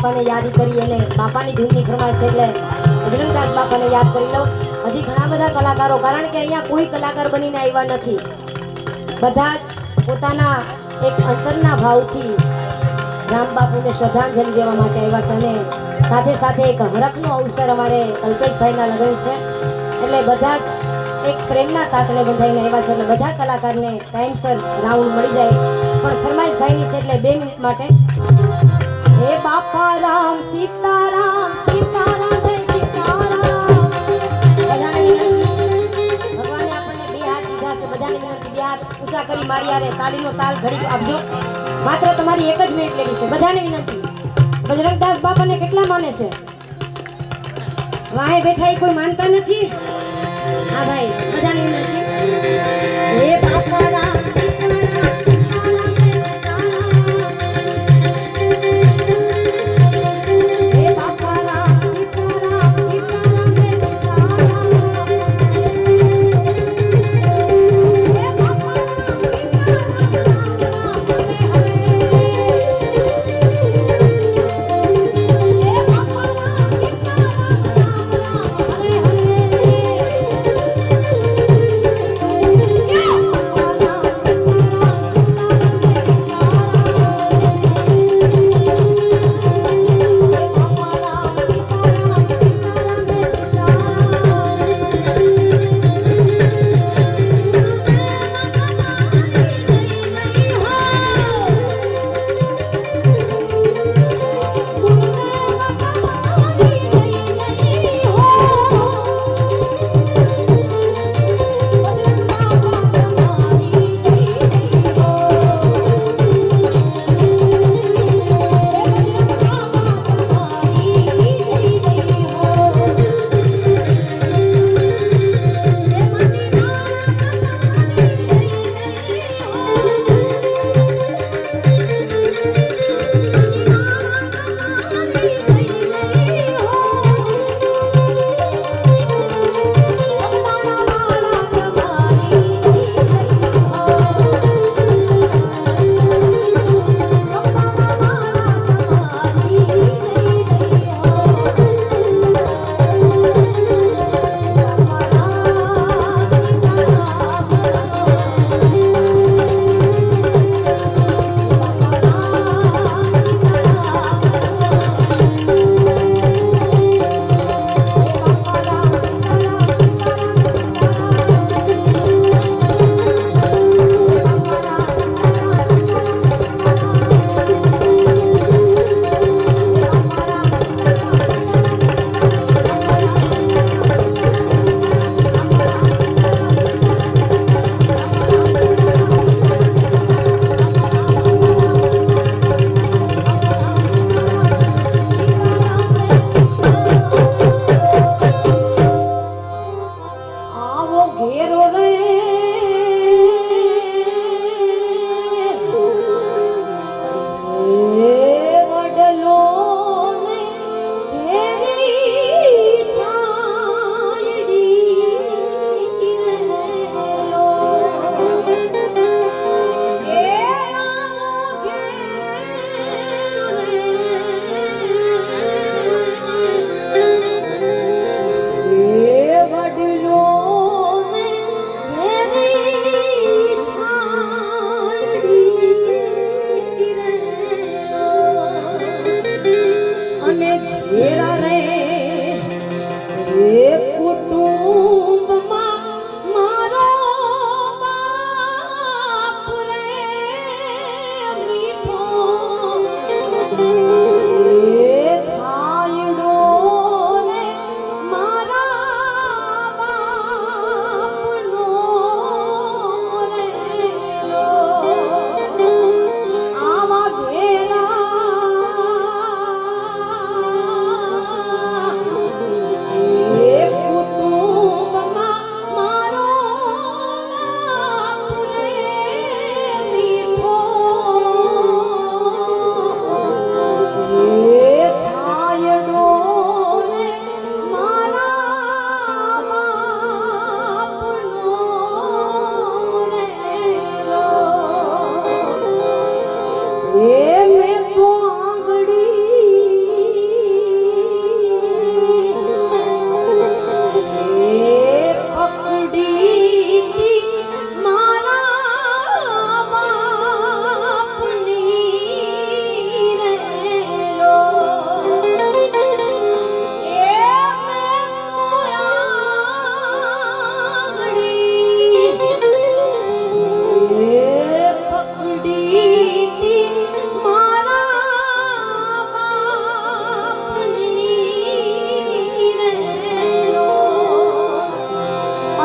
બાપાને યાદ કરી અને બાપાની ધૂનની ફરમાશ છે એટલે બજરંગદાસ બાપાને યાદ કરી લઉં. હજી ઘણા બધા કલાકારો, કારણ કે અહીંયા કોઈ કલાકાર બનીને આવ્યા નથી. બધા જ પોતાના એક અંતરના ભાવથી રામ બાપુને શ્રદ્ધાંજલિ દેવા માટે આવ્યા છે અને સાથે સાથે એક હરખનો અવસર અમારે કલ્પેશભાઈના લગન છે. એટલે બધા જ એક પ્રેમના તાકને બંધાઈને આવ્યા છે એટલે બધા કલાકારને ટાઈમસર રાઉન્ડ મળી જાય. પણ ફરમાઈશભાઈની છે એટલે બે મિનિટ માટે તાલ ઘડી આપજો. માત્ર તમારી એક જ મિનિટ લેવી છે. બધાને વિનંતી. બજરંગદાસ બાપાને કેટલા માને છે? વાહે બેઠા એ કોઈ માનતા નથી? હા ભાઈ, બધાને વિનંતી. હે બાપા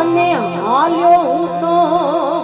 મને હાલ્યો હું તો.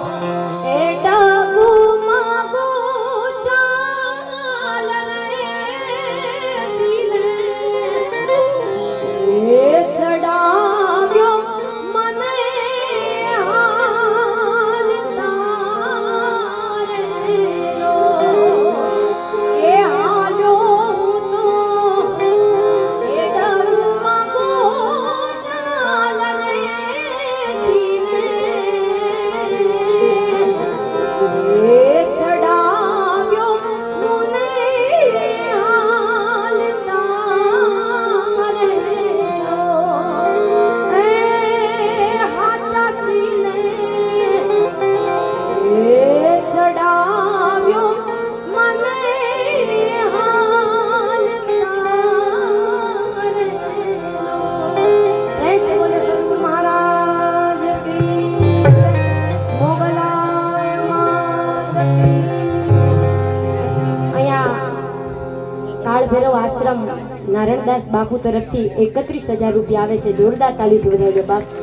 નારાયણદાસ બાપુ તરફથી એકત્રીસ હજાર રૂપિયા આવે છે. જોરદાર તાલીથી વધારે બાપ.